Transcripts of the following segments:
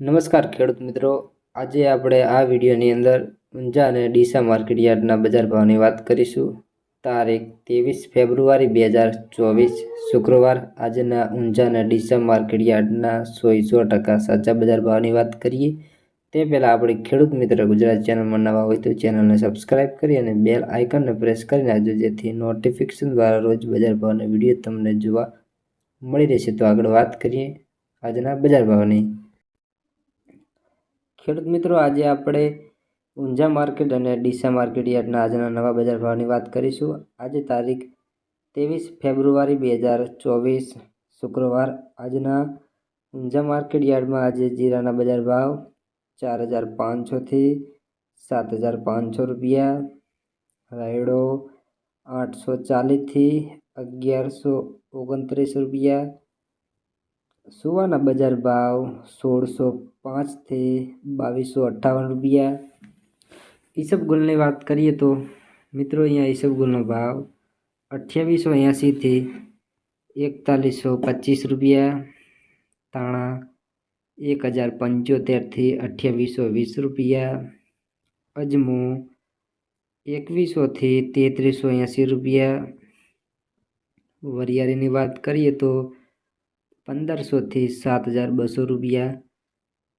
નમસ્કાર ખેડૂત મિત્રો. આજે આપણે આ વિડીયોની અંદર ઊંઝા અને ડીસા માર્કેટ યાર્ડના બજાર ભાવની વાત કરીશું. તારીખ ત્રેવીસ ફેબ્રુઆરી બે હજાર ચોવીસ, શુક્રવાર. આજના ઊંઝા અને ડીસા માર્કેટ યાર્ડના સો સો ટકા સાચા બજાર ભાવની વાત કરીએ. તે પહેલાં આપણે ખેડૂત મિત્ર ગુજરાત ચેનલમાં નવા હોય તો ચેનલને સબસ્ક્રાઇબ કરી અને બેલ આઇકનને પ્રેસ કરી નાખજો, જેથી નોટિફિકેશન દ્વારા રોજ બજાર ભાવના વીડિયો તમને જોવા મળી રહેશે. તો આગળ વાત કરીએ આજના બજાર ભાવની. ખેડૂત મિત્રો, આજે આપણે ઊંઝા માર્કેટ અને ડીસા માર્કેટ યાર્ડના આજના નવા બજાર ભાવની વાત કરીશું. આજે તારીખ ત્રેવીસ ફેબ્રુઆરી બે હજાર ચોવીસ શુક્રવાર. આજના ઊંઝા માર્કેટ યાર્ડમાં આજે જીરાના બજાર ભાવ ચાર હજાર પાંચસોથી સાત હજાર પાંચસો રૂપિયા. રાયડો આઠસો ચાલીસથી અગિયારસો ઓગણત્રીસ રૂપિયા. સુવાના બજાર ભાવ સોળસો પાંચથી બાવીસો અઠ્ઠાવન રૂપિયા. ઈસબગુલની વાત કરીએ તો મિત્રો અહીંયા ઈસબગુલનો ભાવ અઠ્યાવીસો એંસીથી એકતાલીસો પચીસ રૂપિયા. તાણા એક હજાર પંચોતેરથી અઠ્યાવીસો વીસ રૂપિયા. અજમો એકવીસોથી તેત્રીસો એંસી રૂપિયા. વરિયાળીની વાત કરીએ તો પંદરસોથી સાત હજાર બસો રૂપિયા.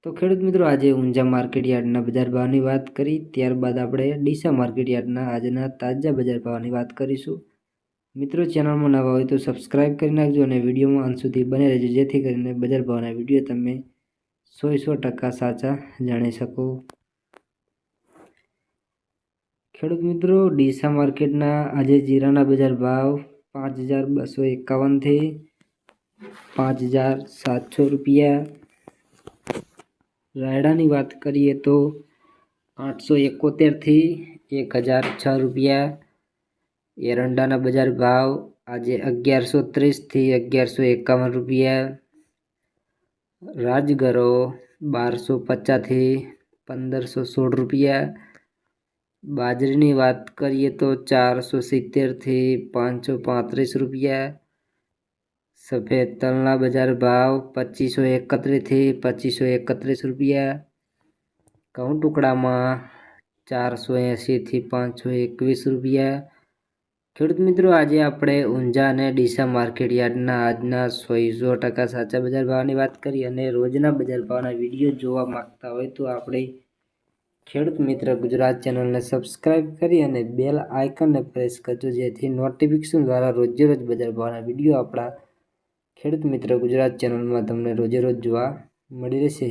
તો ખેડૂત મિત્રો, આજે ઊંઝા માર્કેટ યાર્ડના બજાર ભાવની વાત કરી. ત્યારબાદ આપણે ડીસા માર્કેટ યાર્ડના આજના તાજા બજાર ભાવની વાત કરીશું. મિત્રો, ચેનલમાં નવા હોય તો સબસ્ક્રાઇબ કરી નાખજો અને વિડીયોમાં અંત સુધી બને રહેજો, જેથી કરીને બજાર ભાવના વીડિયો તમે સો સો ટકા સાચા જાણી શકો. ખેડૂત મિત્રો, ડીસા માર્કેટના આજે જીરાના બજાર ભાવ પાંચ હજાર બસો એકાવનથી પાંચ હજાર સાતસો રૂપિયા રાયડાની વાત કરીએ તો આઠસો એકોતેરથી એક હજાર છ રૂપિયા એરંડાના બજાર ભાવ આજે અગિયારસો ત્રીસથી અગિયારસો એકાવન રૂપિયા રાજગરો બારસો પચાસથી પંદરસો સોળ રૂપિયા બાજરીની વાત કરીએ તો ચારસો સિત્તેરથી પાંચસો પાંત્રીસ રૂપિયા સફેદ તલના બજાર ભાવ પચીસો એકત્રીસથી પચીસો એકત્રીસ રૂપિયા ઘઉં ટુકડામાં ચારસો એંશીથી પાંચસો એકવીસ રૂપિયા ખેડૂત મિત્રો, આજે આપણે ઊંઝા અને ડીસા માર્કેટ યાર્ડના આજના સોઈસો ટકા સાચા બજાર ભાવની વાત કરી અને રોજના બજાર ભાવના વીડિયો જોવા માગતા હોય તો આપણે ખેડૂત મિત્ર ગુજરાત ચેનલને સબસ્ક્રાઈબ કરી અને બેલ આઇકનને પ્રેસ કરજો, જેથી નોટિફિકેશન દ્વારા રોજે રોજ બજાર ભાવના વીડિયો આપણા ખેડૂત મિત્ર ગુજરાત ચેનલમાં તમને રોજે રોજ જોવા મળી રહેશે.